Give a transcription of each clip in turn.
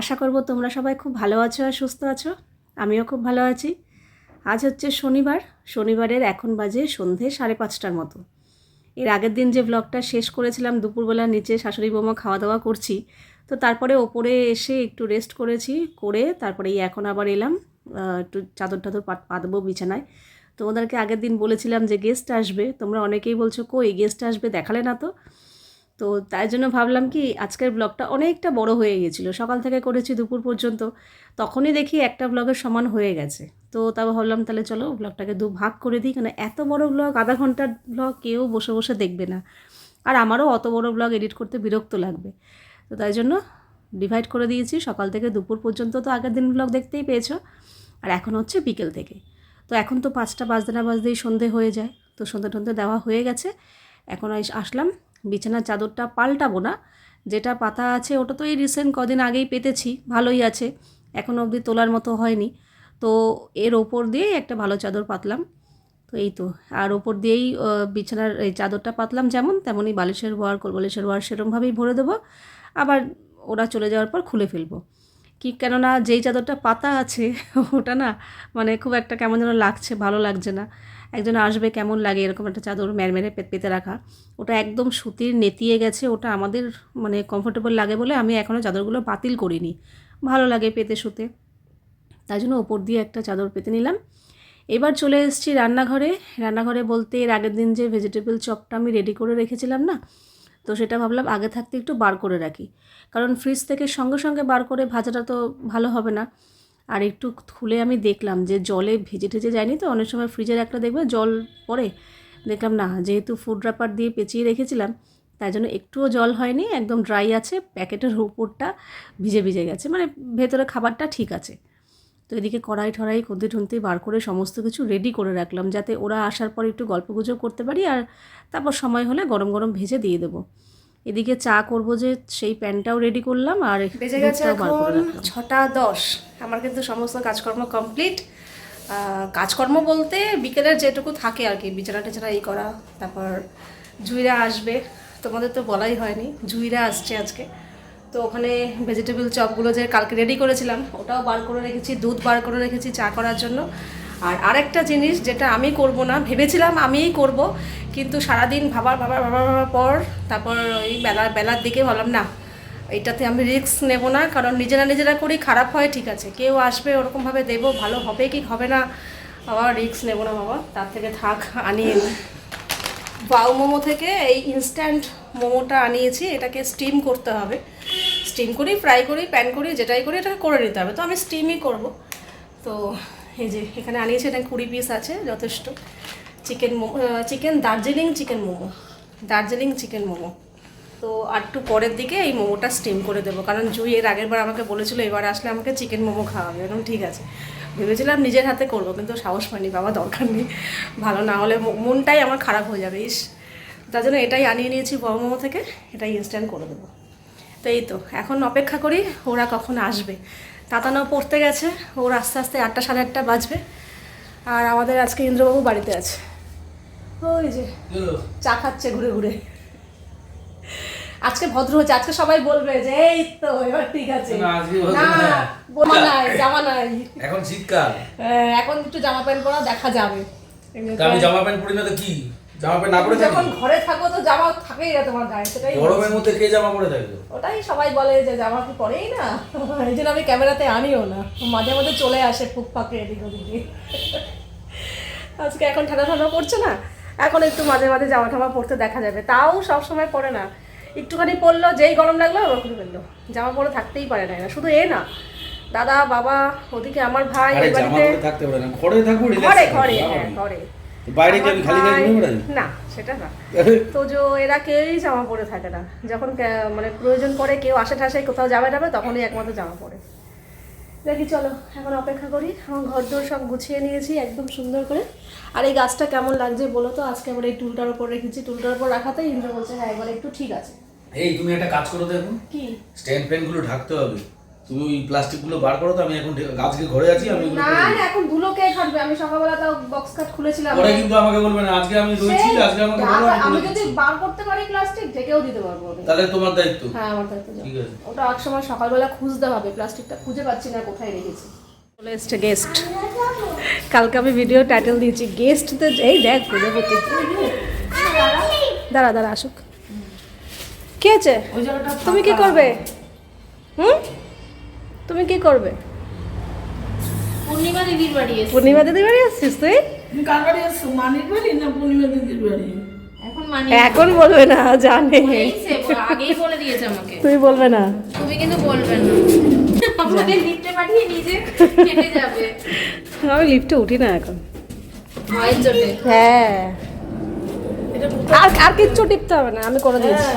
আশা করব তোমরা সবাই খুব ভালো আছো আর সুস্থ আছো। আমিও খুব ভালো আছি। আজ হচ্ছে শনিবার। শনিবারের এখন বাজে সন্ধে সাড়ে পাঁচটার মতো। এর আগের দিন যে ব্লগটা শেষ করেছিলাম, দুপুরবেলা নিচে শাশুড়ি বৌমা খাওয়া দাওয়া করছি, তো তারপরে ওপরে এসে একটু রেস্ট করেছি, করে তারপরে এই এখন আবার এলাম। একটু চাদর টাদর পাত পাতবো বিছানায়। তোমাদেরকে আগের দিন বলেছিলাম যে গেস্ট আসবে। তোমরা অনেকেই বলছো, কই গেস্ট আসবে? দেখালে না তো? তো তাই জন্য ভাবলাম কি আজকের ব্লগটা অনেকটা বড় হয়ে গেছিল। সকাল থেকে করেছি দুপুর পর্যন্ত। তখনই দেখি একটা ব্লগের সমান হয়ে গেছে। তো তারপর ভাবলাম তাহলে চলো ব্লগটাকে দু ভাগ করে দিই। কেন এত বড় ব্লগ, আধা ঘণ্টার ব্লগ কেউ বসে বসে দেখবে না। আর আমারও অত বড় ব্লগ এডিট করতে বিরক্ত লাগবে। তো তাই জন্য ডিভাইড করে দিয়েছি। সকাল থেকে দুপুর পর্যন্ত তো আগের দিন ব্লগ দেখতেই পেয়েছ। আর এখন হচ্ছে বিকেল থেকে। তো এখন তো পাঁচটা বাজতে না বাজতেই সন্ধে হয়ে যায়। তো সন্ধে টন্ধে দেওয়া হয়ে গেছে। এখন আসলাম বিছানার চাদরটা পাল্টাবো না। যেটা পাতা আছে ওটা তো এই রিসেন্ট কদিন আগেই পেতেছি, ভালোই আছে এখনও অবধি তোলার মতো হয়নি। তো এর ওপর দিয়েই একটা ভালো চাদর পাতলাম। তো এই তো, আর ওপর দিয়েই বিছানার এই চাদরটা পাতলাম যেমন, তেমনই বালিশের ওয়ার, কোলবালিশের ওয়ার সেরমভাবেই ভরে দেবো। আবার ওরা চলে যাওয়ার পর খুলে ফেলব। কি কেননা যেই চাদরটা পাতা আছে, ওটা না মানে খুব একটা কেমন যেন লাগছে, ভালো লাগছে না। একজন আসবে, কেমন লাগে, এরকম একটা চাদর ম্যারমেরে পেতে রাখা। ওটা একদম সুতির নেতিয়ে গেছে, ওটা আমাদের মানে কমফোর্টেবল লাগে বলে আমি এখনও চাদরগুলো বাতিল করিনি। ভালো লাগে পেতে, শুতে। তাই জন্য ওপর দিয়ে একটা চাদর পেতে নিলাম। এবার চলে এসেছি রান্নাঘরে। রান্নাঘরে বলতে এর আগের দিন যে ভেজিটেবল চপটা আমি রেডি করে রেখেছিলাম না, তো সেটা ভাবলাম আগে থাকতে একটু বার করে রাখি। কারণ ফ্রিজ থেকে সঙ্গে সঙ্গে বার করে ভাজাটা তো ভালো হবে না। আর একটু খুলে আমি দেখলাম যে জলে ভেজে ঠেজে যায়নি তো, অনেক সময় ফ্রিজের একটা দেখবে জল পড়ে। দেখলাম না, যেহেতু ফুড র্যাপার দিয়ে পেঁচিয়ে রেখেছিলাম, তাই জন্য একটুও জল হয়নি, একদম ড্রাই আছে, প্যাকেটের উপরটা ভিজে ভিজে গেছে মানে ভেতরে খাবারটা ঠিক আছে। তো এদিকে কড়াই ঠড়াই, খুন্তি ঠুন্তি বার করে সমস্ত কিছু রেডি করে রাখলাম, যাতে ওরা আসার পর একটু গল্পগুজব করতে পারি, আর তারপর সময় হলে গরম গরম ভেজে দিয়ে দেবো। এদিকে চা করব যে সেই প্যানটাও রেডি করলাম আর বেজে গেছে এখন ছটা দশ। আমার কিন্তু সমস্ত কাজকর্ম কমপ্লিট কাজকর্ম বলতে বিকেলের যেটুকু থাকে আর কি বিছানা টেছানা এই করা তারপর জুইরা আসবে। তোমাদের তো বলাই হয়নি জুইরা আসছে আজকে। তো ওখানে ভেজিটেবল চপগুলো যে কালকে রেডি করেছিলাম ওটাও বার করে রেখেছি দুধ বার করে রেখেছি চা করার জন্য। আর আরেকটা জিনিস যেটা আমি করব না, ভেবেছিলাম আমিই করব, কিন্তু সারাদিন ভাবার ভাবার ভাবার ভাবার পর তারপর ওই বেলা, বেলার দিকে ভাবলাম, না, এটাতে আমি রিস্ক নেব না, কারণ নিজেরা নিজেরা করি, খারাপ হয়, ঠিক আছে। কেউ আসবে ওরকমভাবে দেবো, ভালো হবে কি হবে না, আবার রিস্ক নেব না বাবা, তার থেকে থাক, আনিয়ে বাউ মোমো থেকে এই ইনস্ট্যান্ট মোমোটা আনিয়েছি, এটাকে স্টিম করতে হবে। স্টিম করি ফ্রাই করি প্যান করি, যেটাই করি, এটাকে করে নিতে হবে। তো আমি স্টিমই করব। তো এই যে, এখানে আনিয়েছি এটা কুড়ি পিস আছে, যথেষ্ট। Chicken momo chicken Darjeeling chicken momo. Darjeeling chicken momo. তো আর একটু পরের দিকে এই মোমোটা স্টিম করে দেবো, কারণ জুই এর আগের বার আমাকে বলেছিল, এবার আসলে আমাকে চিকেন মোমো খাওয়াবে। এরকম ঠিক আছে। ভেবেছিলাম নিজের হাতে করব, কিন্তু সাহস পাইনি, বাবা দরকার নেই। ভালো না হলে মনটাই আমার খারাপ হয়ে যাবে, ইস। তার জন্য এটাই আনিয়ে নিয়েছি বড় মোমো থেকে, এটাই ইনস্ট্যান্ট করে দেবো। তো এই তো, এখন অপেক্ষা করি, ওরা কখন আসবে। তাতানাও পড়তে গেছে। ওর আস্তে আস্তে আটটা সাড়ে আটটা বাজবে। আর আমাদের আজকে ইন্দ্রবাবু বাড়িতে আছে। ওই যে চা খাচ্ছে ঘুরে ঘুরে। আজকে ভদ্র হচ্ছে আজকে সবাই বলবে যে এই তো এবার ঠিক আছে। না। বোমা নাই জামা নাই। এখন শীতকাল। হ্যাঁ, এখন একটু জামা প্যান্ট পরা দেখা যাবে। আমি জামা প্যান্ট পরি না তো কি? জামা প্যান্ট না পরে যখন ঘরে থাকো তো জামা থাকেই না তোমার গায়ে সেটাই গরমের মধ্যে কে জামা পরে থাকবে? ওটাই সবাই বলে যে জামা কি পরেই না? এই জন্য আমি ক্যামেরাতে আনিও না। মাঝে মাঝে চলে আসে ফুক ফাঁকে এদিক ওদিকে। আজকে এখন ঠান্ডা ঠান্ডা পড়ছে না? এখন একটু মাঝে মাঝে জামা টামা পরতে দেখা যাবে। তাও সব সময় পরে না। একটুখানি পরলো যেই গরম লাগল ওরকম ফেলল জামা পরে থাকতেই পারে না। শুধু এ না। দাদা বাবা ওদিকে আমার ভাই ঘরে ঘরে হ্যাঁ ঘরে। বাইরে কি খালি গায়ে ঘুরে বেড়াই না সেটা না। তো যে এরা কেউই জামা পরে থাকে না। যখন মানে প্রয়োজন পড়ে কেউ আসে ঠাসে কোথাও যাবে যাবে তখনই একমাত্র জামা পরে। দেখি চলো এখন অপেক্ষা করি। আমার ঘর দোর সব গুছিয়ে নিয়েছি একদম সুন্দর করে। আর এই গাছটা কেমন লাগছে বলো তো? আজকে আবার এই টুলটার উপর রেখেছি। টুলটার উপর রাখাতে ইন্দ্র বলছে হ্যাঁ এবার একটু ঠিক আছে। এই তুমি একটা কাজ করো দেখো। কি? স্ট্যান্ড ফ্যানগুলো ঢাকতে হবে। তুমি ওই প্লাস্টিকগুলো বার করো তো আমি এখন আজকে ঘরে আছি আমি না না এখন ধুলো কে খাটবে আমি সকালবেলা তাও বক্স কাট খুলেছিলাম। পরে কিন্তু আমাকে বলবে না আজকে আমি রয়েছি আজকে আমাকে বলো আমি আমি যদি বার করতে পারি প্লাস্টিক ঢেকেও দিতে পারব। তাহলে তোমার দায়িত্ব। হ্যাঁ আমার দায়িত্ব ঠিক আছে। ওটা এক সময় সকালবেলা খুঁজতে হবে প্লাস্টিকটা খুঁজে পাচ্ছি না কোথায় রেখেছি। চলে এসছে গেস্ট কালকে আমি ভিডিও টাইটেল দিয়েছি গেস্ট তো এই দেখ প্রজাপতি। দাঁড়া দাঁড়া আসুক। কে আছে তুমি কি করবে? হুম? তুমি কি করবে? পূর্ণিমা দিদির বাড়ি পূর্ণিমা দিদি বাড়ি আসছিস তুই? কার বাড়ি আসছো মানির বাড়ি না পূর্ণিমা দিদির বাড়ি? এখন মানে বলবে না জানে। বলেইছে, আগেই বলে দিয়েছে আমাকে। তুই বলবে না। তুমি কিন্তু বলবে না। লিফটে পাঠিয়ে নিজে কেটে যাবে। আমি লিফটে উঠি না এখন। হ্যাঁ। আর আর কিচ্ছু টিপতে হবে না আমি করে দিয়েছি।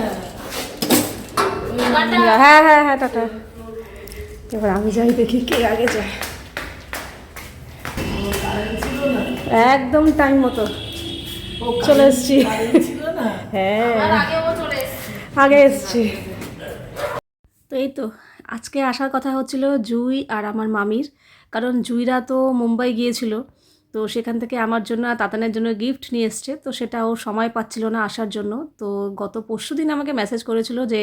টাটা। হ্যাঁ হ্যাঁ হ্যাঁ টাটা। এবার আমি যাই দেখি কে আগে যায়। একদম টাইম মতো। চলে এসছি। হ্যাঁ। আগে এসছি। তো এই তো, আজকে আসার কথা হচ্ছিল জুই আর আমার মামির। কারণ জুইরা তো মুম্বাই গিয়েছিল, তো সেখান থেকে আমার জন্য আর তাতানের জন্য গিফট নিয়ে এসছে। তো সেটা ও সময় পাচ্ছিল না আসার জন্য। তো গত পরশু দিন আমাকে মেসেজ করেছিল যে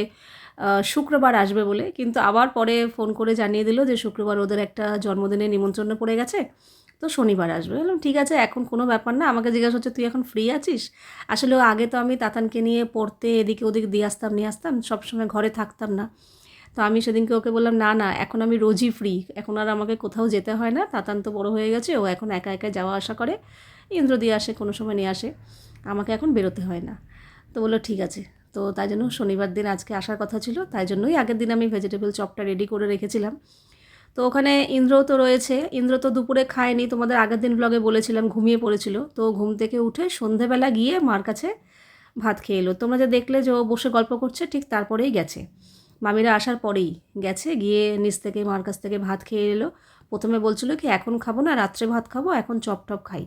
শুক্রবার আসবে বলে। কিন্তু আবার পরে ফোন করে জানিয়ে দিল যে শুক্রবার ওদের একটা জন্মদিনের নিমন্ত্রণ পড়ে গেছে। তো শনিবার আসবে। বললাম, ঠিক আছে, এখন কোনো ব্যাপার না। আমাকে জিজ্ঞাসা হচ্ছে, তুই এখন ফ্রি আছিস? আসলে আগে তো আমি তাতানকে নিয়ে পড়তে এদিকে ওদিকে দিয়ে আসতাম, নিয়ে আসতাম। সবসময় ঘরে থাকতাম না। তো আমি সেদিনকে ওকে বললাম, না না, এখন আমি রোজই ফ্রি এখন আর আমাকে কোথাও যেতে হয় না। তাতান তো বড় হয়ে গেছে, ও এখন একা একা যাওয়া আসা করে। ইন্দ্র দিয়ে আসে, কোনো সময় নিয়ে আসে। আমাকে এখন বেরোতে হয় না। তো বলল, ঠিক আছে। তো তাই জন্য শনিবার দিন আজকে আসার কথা ছিল, তাই জন্যই আগের দিন আমি ভেজিটেবল চপটা রেডি করে রেখেছিলাম। তো ওখানে ইন্দ্র তো রয়েছে, ইন্দ্র তো দুপুরে খায়নি, তোমাদের আগের দিন ব্লগে বলেছিলাম, ঘুমিয়ে পড়েছিল। তো ঘুম থেকে উঠে সন্ধেবেলা গিয়ে মার কাছে ভাত খেয়ে এলো। তোমরা যে দেখলে যে ও বসে গল্প করছে, ঠিক তারপরেই গেছে। মামিরা আসার পরেই গেছে, গিয়ে নিচ থেকে মার কাছ থেকে ভাত খেয়ে এলো। প্রথমে বলছিল কি, এখন খাব না, রাত্রে ভাত খাব, এখন চপ টপ খাই।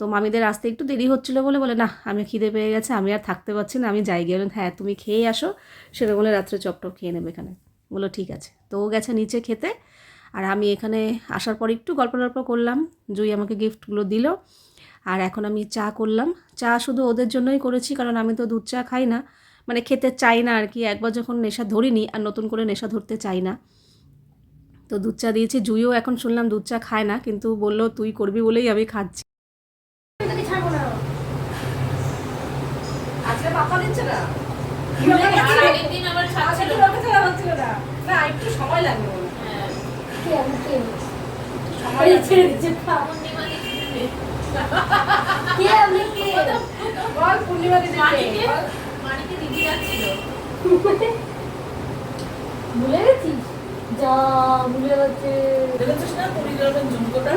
তো মামিদের আসতে একটু দেরি হচ্ছিল বলে বলে না আমি খিদে পেয়ে গেছে, আমি আর থাকতে পারছি না, আমি যাই গিয়ে হ্যাঁ তুমি খেয়ে আসো। সেটা বলে রাত্রে চপ টপ খেয়ে নেবে এখানে। বলো ঠিক আছে। তো ও গেছে নিচে খেতে। আর আমি এখানে আসার পর একটু গল্প টল্প করলাম, জুই আমাকে গিফটগুলো দিল। আর এখন আমি চা করলাম। চা শুধু ওদের জন্যই করেছি, কারণ আমি তো দুধ চা খাই না। মানে খেতে চাই না আর কি, একবার যখন নেশা ধরিনি, আর নতুন করে নেশা ধরতে চাই না। তো দুধ চা দিয়েছি, জুইও এখন শুনলাম দুধ চা খায় না, কিন্তু বলল, তুই করবি বলেই আমি খাচ্ছি। দিচ্ছে না। না। একটু সময় লাগবে হ্যাঁ। পূর্ণিমা দিদি বল পূর্ণিমা মানিকে? মানিকে দিদি যাচ্ছিল ভুলে গেছিস? যা ভুলে গেছে। দেখেছিস না? পরিগ্রামের ঝুমকোটা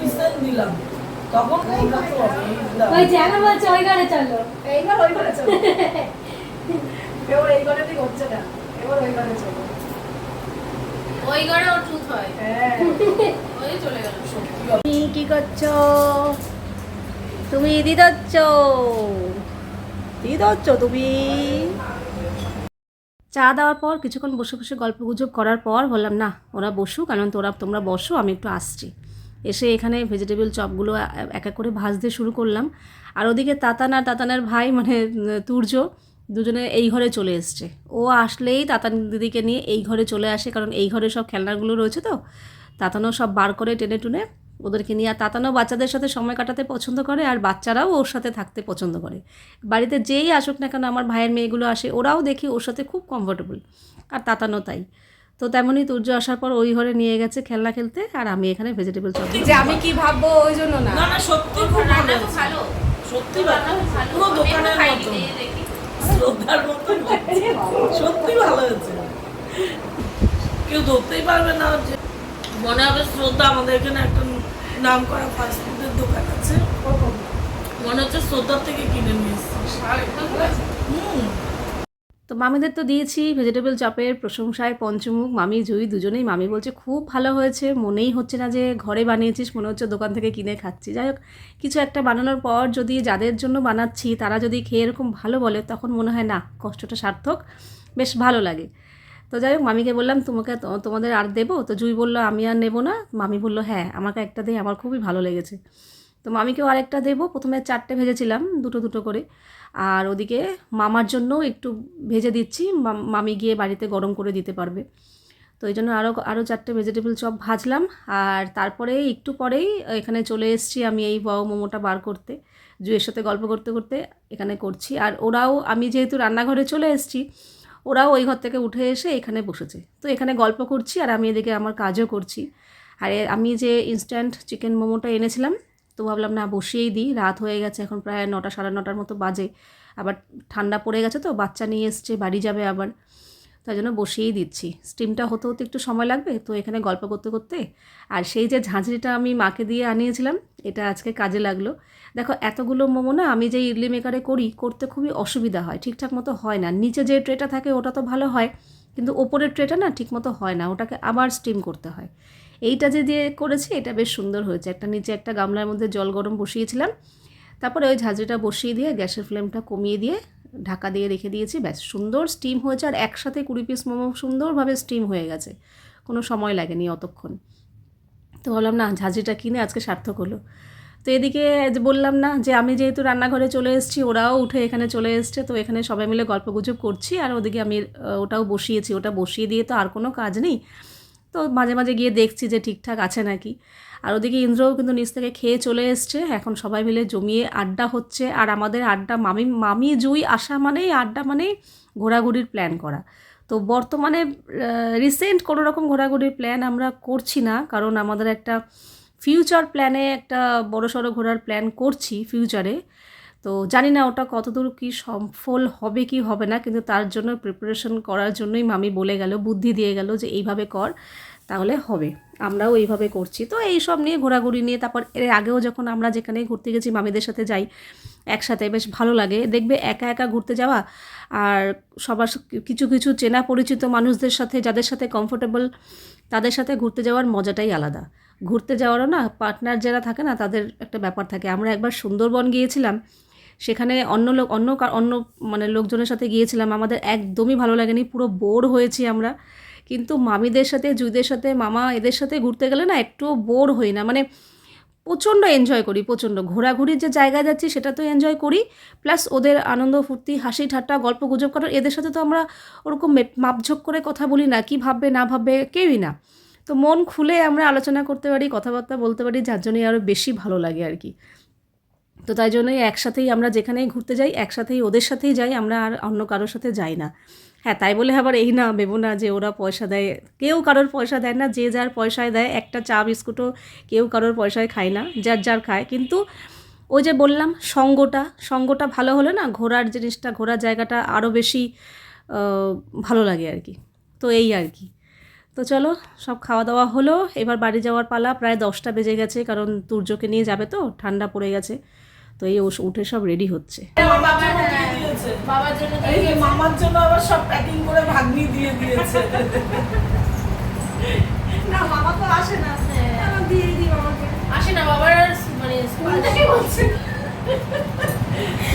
বিস্তার দিলাম তখন ওই এখন বলছে ওই গাড়ি চলো। এইবার ওই ঘরে চলো। এবার এই ঘরে ঠিক হচ্ছে না। এবার ওই ঘরে চলো। ওই ঘরে ওর টুথ হয়। হ্যাঁ। ওই চলে গেল। তুমি কি করছ? তুমি দিদচ্ছ দিদচ্ছ তুমি? চা দেওয়ার পর কিছুক্ষণ বসে বসে গল্প গুজব করার পর বললাম না ওরা বসুক কারণ তোরা তোমরা বসো আমি একটু আসছি। এসে এখানে ভেজিটেবল চপগুলো এক এক করে ভাজতে শুরু করলাম। আর ওদিকে তাতান আর তাতানের ভাই মানে তুর্য দুজনে এই ঘরে চলে এসছে। ও আসলেই তাতান দিদিকে নিয়ে এই ঘরে চলে আসে, কারণ এই ঘরে সব খেলনাগুলো রয়েছে তো। তাতানও সব বার করে টেনে টুনে ওদেরকে নিয়ে, আর তাতানও বাচ্চাদের সাথে সময় কাটাতে পছন্দ করে, আর বাচ্চারাও ওর সাথে থাকতে পছন্দ করে। বাড়িতে যেই আসুক না কেন আমার ভাইয়ের মেয়েগুলো আসে, ওরাও দেখি ওর সাথে খুব কমফোর্টেবল আর তাতানও তাই। তো তেমনই তুর্য আসার পর ওই ঘরে নিয়ে গেছে খেলনা খেলতে আর আমি এখানে ভেজিটেবল চপ যে আমি কি ভাববো ওই জন্য না। না না সত্যি খুব ভালো। সত্যি ভালো ভালো। পুরো দোকানের মতো দেখি। শ্রদ্ধার মতো সত্যি ভালো হয়েছে কেউ ধরতেই পারবে না যে মনে হবে শ্রদ্ধা আমাদের এখানে একটা নাম করা ফাস্ট ফুডের দোকান আছে। মনে হচ্ছে শ্রদ্ধার থেকে কিনে নিয়ে এসেছি। হুম। তো মামিদের তো দিয়েছি ভেজিটেবল চপের প্রশংসায় পঞ্চমুখ, মামি, জুই দুজনেই মামি বলছে, খুব ভালো হয়েছে, মনেই হচ্ছে না যে ঘরে বানিয়েছিস, মনে হচ্ছে দোকান থেকে কিনে খাচ্ছি। যাই হোক, কিছু একটা বানানোর পর যদি যাদের জন্য বানাচ্ছি, তারা যদি খেয়ে এরকম ভালো বলে, তখন মনে হয়, না, কষ্টটা সার্থক, বেশ ভালো লাগে। তো যাই হোক, মামিকে বললাম, তোমাকে তোমাদের আর দেবো? তো জুই বলল, আমি আর নেব না। মামি বলল হ্যাঁ আমাকে একটা দিয়ে আমার খুবই ভালো লেগেছে। তো মামিকেও আরেকটা দেবো, প্রথমে চারটে ভেজেছিলাম, দুটো দুটো করে। আর ওদিকে মামার জন্য একটু ভেজে দিচ্ছি। মামি গিয়ে বাড়িতে গরম করে দিতে পারবে। তো এই জন্য আরও আরও চারটে ভেজিটেবল চপ ভাজলাম। আর তারপরে একটু পরেই এখানে চলে এসেছি আমি এই বাও মোমোটা বার করতে, জুয়ের সাথে গল্প করতে করতে এখানে করছি। আর ওরাও, আমি যেহেতু রান্নাঘরে চলে এসেছি, ওরাও ওই ঘর থেকে উঠে এসে এখানে বসেছে। তো এখানে গল্প করছি আর আমি এদিকে আমার কাজও করছি। আর আমি যে ইনস্ট্যান্ট চিকেন মোমোটা এনেছিলাম তো ভাবলাম, না, বসিয়েই দিই। রাত হয়ে গেছে, এখন প্রায় নটা, সাড়ে নটার মতো বাজে। আবার ঠান্ডা পড়ে গেছে তো, বাচ্চা নিয়ে এসছে, বাড়ি যাবে আবার। তাই জন্য বসিয়েই দিচ্ছি। স্টিমটা হতে হতে একটু সময় লাগবে, তো এখানে গল্প করতে করতে। আর সেই যে ঝাঁঝরিটা আমি মাকে দিয়ে আনিয়েছিলাম, এটা আজকে কাজে লাগল। দেখো, এতগুলো মোমো না, আমি যে ইডলি মেকারে করি, করতে খুবই অসুবিধা হয়। ঠিকঠাক মতো হয় না। নিচে যে ট্রেটা থাকে, ওটা তো ভালো হয়। কিন্তু ওপরের ট্রেটা না ঠিক মতো হয় না, ওটাকে আবার স্টিম করতে হয়। এইটা যে দিয়ে করেছি, এটা বেশ সুন্দর হয়েছে। একটা নিচে একটা গামলার মধ্যে জল গরম বসিয়েছিলাম। তারপরে ওই ঝাঁঝরিটা বসিয়ে দিয়ে গ্যাসের ফ্লেমটা কমিয়ে দিয়ে ঢাকা দিয়ে রেখে দিয়েছি। ব্যাস, সুন্দর স্টিম হয়েছে আর একসাথে কুড়ি পিস মোমো সুন্দরভাবে স্টিম হয়ে গেছে। কোনো সময় লাগেনি অতক্ষণ। তো ভাবলাম না, ঝাঁঝরিটা কিনে আজকে সার্থক হলো। তো এদিকে বললাম না যে আমি যেহেতু রান্নাঘরে চলে এসেছি, ওরাও উঠে এখানে চলে এসছে, তো এখানে সবাই মিলে গল্প গুজব করছি আর ওদিকে আমি ওটাও বসিয়েছি, ওটা বসিয়ে দিয়ে তো আর কোনো কাজ নেই। তো মাঝে মাঝে গিয়ে দেখছি যে ঠিকঠাক আছে নাকি। আর ওদিকে ইন্দ্রও কিন্তু নিচ থেকে খেয়ে চলে এসছে, এখন সবাই মিলে জমিয়ে আড্ডা হচ্ছে। আর আমাদের আড্ডা মামি মামি জুই আসা মানেই আড্ডা মানেই ঘোরাঘুরির প্ল্যান করা। তো বর্তমানে রিসেন্ট কোনো রকম ঘোরাঘুরির প্ল্যান আমরা করছি না, কারণ আমাদের একটা ফিউচার প্ল্যানে একটা বড় সড়ো ঘোরার প্ল্যান করছি ফিউচারে তো জানি না ওটা কতদূর কি সফল হবে কি হবে না, কিন্তু তার জন্য প্রিপারেশন করার জন্যই মামি বলে গেল, বুদ্ধি দিয়ে গেল যে এইভাবে কর, তাহলে হবে। আমরাও এইভাবে করছি। তো এই সব নিয়ে ঘোরাঘুরি নিয়ে তারপর এর আগেও যখন আমরা যেখানে ঘুরতে গেছি, মামিদের সাথে যাই, একসাথে বেশ ভালো লাগে। দেখবে একা একা ঘুরতে যাওয়া আর সবার কিছু কিছু চেনা পরিচিত মানুষদের সাথে, যাদের সাথে কমফোর্টেবল তাদের সাথে ঘুরতে যাওয়ার মজাটাই আলাদা। ঘুরতে যাওয়ারও না পার্টনার যারা থাকে না, তাদের একটা ব্যাপার থাকে। আমরা একবার সুন্দরবন গিয়েছিলাম, সেখানে অন্য লোক, অন্য অন্য মানে লোকজনের সাথে গিয়েছিলাম। আমাদের একদমই ভালো লাগেনি, পুরো বোর হয়েছি আমরা। কিন্তু মামিদের সাথে, জুইদের সাথে, মামা এদের সাথে ঘুরতে গেলে না একটুও বোর হই না। মানে প্রচণ্ড এনজয় করি, প্রচণ্ড। ঘোরাঘুরির যে জায়গায় যাচ্ছি, সেটা তো এনজয় করি। প্লাস ওদের আনন্দ, ফুর্তি, হাসি, ঠাট্টা, গল্প গুজব করার, এদের সাথে তো আমরা ওরকম মেপ- মাপঝোক করে কথা বলি না, কী ভাববে, না ভাববে, কেউই না। তো মন খুলে আমরা আলোচনা করতে পারি, কথাবার্তা বলতে পারি, যার জন্যই আরও বেশি ভালো লাগে আর কি। তো তাই জন্যই একসাথেই আমরা যেখানেই ঘুরতে যাই, একসাথেই ওদের সাথেই যাই, আমরা আর অন্য কারোর সাথে যাই না। হ্যাঁ তাই বলে আবার এই না ভেবো না যে ওরা পয়সা দেয়। কেউ কারোর পয়সা দেয় না, যে যার পয়সায় দেয়, একটা চা, বিস্কুটও কেউ কারোর পয়সায় খায় না, যার যার খায়। কিন্তু ওই যে বললাম, সঙ্গটা সঙ্গটা ভালো হলে না ঘোরার জিনিসটা, ঘোরার জায়গাটা আরও বেশি ভালো লাগে আর কি। তো এই আর কি। তো চলো সব খাওয়া দাওয়া হলো। এবার বাড়ি যাওয়ার পালা প্রায় দশটা বেজে গেছে কারণ তুর্যকে নিয়ে যাবে তো ঠান্ডা পড়ে গেছে। তো এই উঠে সব রেডি হচ্ছে। বাবার জন্য মামার জন্য আবার সব প্যাকিং করে ভাগ্নি দিয়ে দিয়েছে। না মামা তো আসে না। দিয়ে দিই মামাকে। আসে না বাবার মানে স্কুল থেকে বলছে।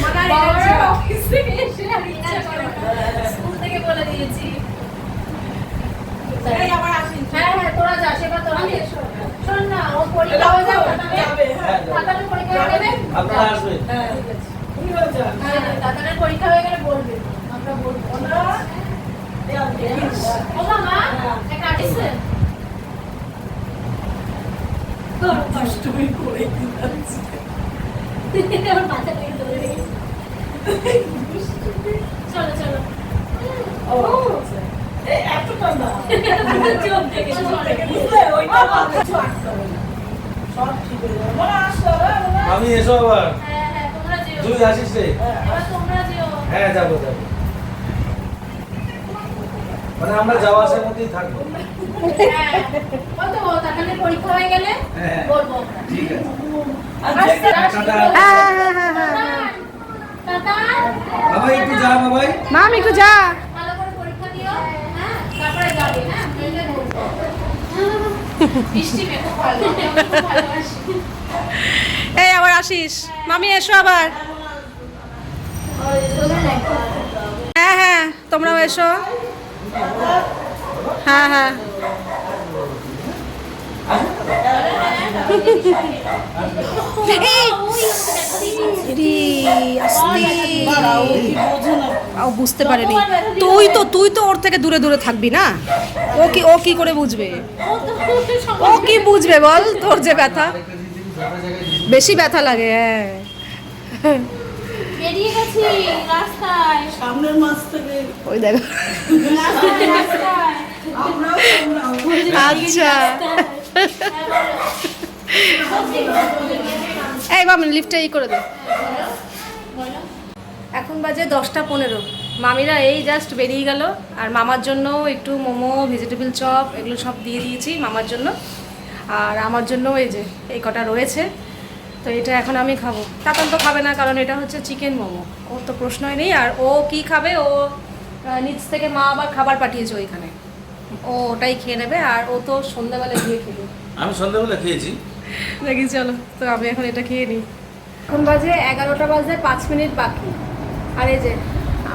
মানে বাবার অফিস থেকে এসে না। স্কুল থেকে বলে দিয়েছি। হ্যাঁ হ্যাঁ তোরা যাস এবার তোরা শোন না ও পরীক্ষা হয়ে যাবে হ্যাঁ। পরীক্ষা হয়ে গেলে? আপনারা আসবেন। হ্যাঁ তুমিও যাও হ্যাঁ তাতানের পরীক্ষা হয়ে গেলে বলবে। আমরা বলব। দেখিস। ও মামা একটা আর্টিস্ট দুষ্টুমি করে দিচ্ছে আমার মাথা থেকে ধরে চলো চলো। ও আমি এসো আবার। হ্যাঁ হ্যাঁ তুই আসিস রে। হ্যাঁ যাব যাব। মানে আমরা যাওয়া আসার মধ্যেই থাকব। হ্যাঁ পরীক্ষা হয়ে গেলে হ্যাঁ বলব ঠিক আছে একটু যা বাবাই মাম একটু যা ভালো করে পরীক্ষা দিও হ্যাঁ তারপরে যাবে হ্যাঁ নইলে বলব বৃষ্টি মেয়ে খুব ভালো আমি ওকে খুব ভালোবাসি এই আবার আসিস। মামি এসো আবার। হ্যাঁ হ্যাঁ তোমরাও এসো। হ্যাঁ হ্যাঁ। বুঝতে পারেনি। তুই তো তুই তো ওর থেকে দূরে দূরে থাকবি না? ও কি ও কি করে বুঝবে? ও কি বুঝবে বল তোর যে ব্যথা? বেশি ব্যথা লাগে হ্যাঁ। বেরিয়ে গেছি রাস্তায়। সামনের মাস থেকে ওই দেখো। রাস্তায় রাস্তায়। আমরাও আমরাও আচ্ছা। এই মামি লিফটটা ই করে দে। এখন বাজে দশটা পনেরো। মামিরা এই জাস্ট বেরিয়ে গেল, আর মামার জন্য একটু মোমো ভেজিটেবল চপ এগুলো সব দিয়ে দিয়েছি মামার জন্য। আর আমার জন্য এই যে, এই কটা রয়েছে, তো এটা এখন আমি খাব। তাতান তো খাবে না, কারণ এটা হচ্ছে চিকেন মোমো। ওর তো প্রশ্নই নেই, আর ও কি খাবে? ও নিচ থেকে মা আবার খাবার পাঠিয়েছে ওইখানে। ও ওটাই খেয়ে নেবে, আর ও তো সন্ধ্যাবেলা গিয়ে খেবে আমি সন্ধ্যাবেলা খেয়েছি। দেখি, চলো। তো আমি এখন এটা খেয়ে নিই। এখন বাজে এগারোটা বাজে পাঁচ মিনিট বাকি। আর এই যে,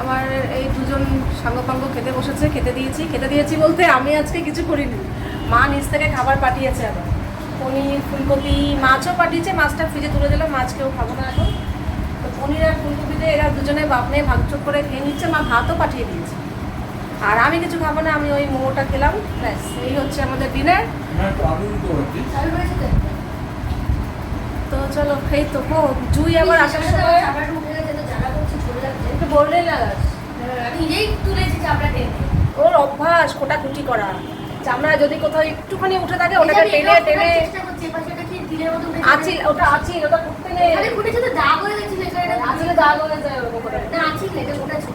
আমার এই দুজন সাঙ্গপাঙ্গ খেতে বসেছে, খেতে দিয়েছি। খেতে দিয়েছি বলতে আমি আজকে কিছু করিনি। মা নিজ থেকে খাবার পাঠিয়েছে আবার। পনির, ফুলকপি, মাছও পাঠিয়েছে, মাছটা ফ্রিজে তুলে দিলাম, মাছ কেউ খাব না এখন। তো পনির আর ফুলকপিতে এরা দুজনে বাপ নিয়ে ভাগচোক করে খেয়ে নিচ্ছে, মা ভাতও পাঠিয়ে দিয়েছে। আর আমি কিছু খাব না, আমি ওই মোমোটা খেলাম, ব্যাস। এই হচ্ছে আমাদের ডিনার হ্যাঁ তো আমি তো বলছি চালু হয়েছে তো? তো চলো এই তো ও জুই আবার আসার সময় চাপড়াটা উঠে গেছে তো জ্বালা করছে। একটু বললেই লাগাস আমি নিজেই তুলেছি চাপড়া টেনে। ওর অভ্যাস কোটাকুটি করা চামড়া যদি কোথাও একটুখানি উঠে থাকে ওটাকে টেনে টেনে ওটা কি আছি ওটা আছি ওটা করতে নেই ফুটেছে তো দাগ হয়ে গেছে, এটা আজকে দাগ হয়ে যায় ওরকম করে না, ফুটেছে।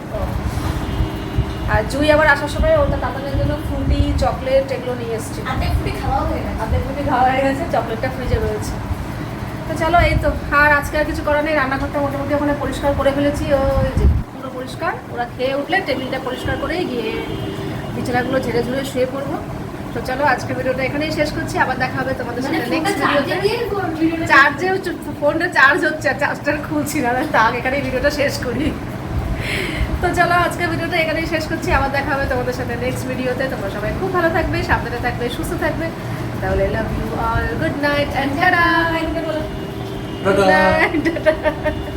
আর জুই আবার আসার সময় ওটা তাতানের জন্য ফ্রুটি চকলেট এগুলো নিয়ে এসছে আর্ধেক ফুটে খাওয়া হয়ে গেছে। ফ্রুটি খাওয়া হয়ে গেছে চকলেটটা ফ্রিজে রয়েছে তো চলো এই তো আর আজকে আর কিছু করার নেই রান্নাঘরটা মোটামুটি ওখানে পরিষ্কার করে ফেলেছি ও এই যে পুরো পরিষ্কার। ওরা খেয়ে উঠলে টেবিলটা পরিষ্কার করে গিয়ে বিছানাগুলো ঝেড়ে ঝুড়ে শুয়ে পড়ব। তো চলো আজকে ভিডিওটা এখানেই শেষ করছি আবার দেখা হবে তোমাদের মানে সাথে নেক্সট চার্জে ভিডিওতে। চার্জেও ফোনটা চার্জ হচ্ছে আর চার্জটা খুলছি না তাক এখানে ভিডিওটা শেষ করি। তো চলো আজকে ভিডিওটা এখানেই শেষ করছি আবার দেখা হবে তোমাদের সাথে নেক্সট ভিডিওতে। তোমরা সবাই খুব ভালো থাকবে সাবধানে থাকবে সুস্থ থাকবে। তাহলে love you all good night and tata tata tata